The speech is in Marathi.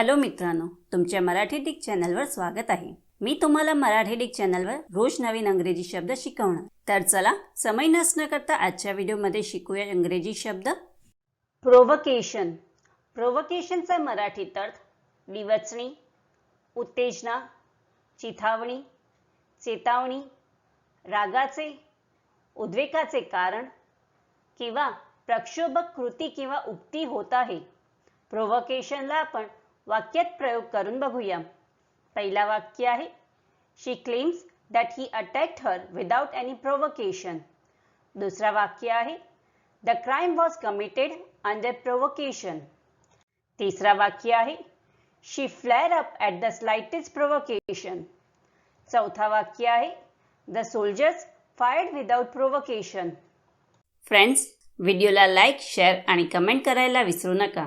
हॅलो मित्रांनो तुमच्या मराठी डिक चॅनलवर स्वागत आहे. मी तुम्हाला मराठी डिक चॅनलवर रोज नवीन अंग्रेजी शब्द शिकवणार. तर चला समय नसणं करता आजच्या व्हिडिओमध्ये शिकूया इंग्रजी शब्द. प्रोवकेशन प्रोवकेशनचा मराठीत अर्थ डिवचणी उत्तेजना चिथावणी चेतावणी रागाचे उद्वेगाचे कारण किंवा प्रक्षोभक कृती किंवा उक्ती होत आहे. प्रोवोकेशनला आपण वाक्यात प्रयोग करून बघूया. पहिला वाक्य आहे she claims that he attacked her without any provocation दुसरा वाक्य आहे the crime was committed under provocation तिसरा वाक्य आहे she flare up at the slightest provocation चौथा वाक्य आहे the soldiers fired without provocation friends व्हिडिओला लाईक शेअर आणि कमेंट करायला विसरू नका.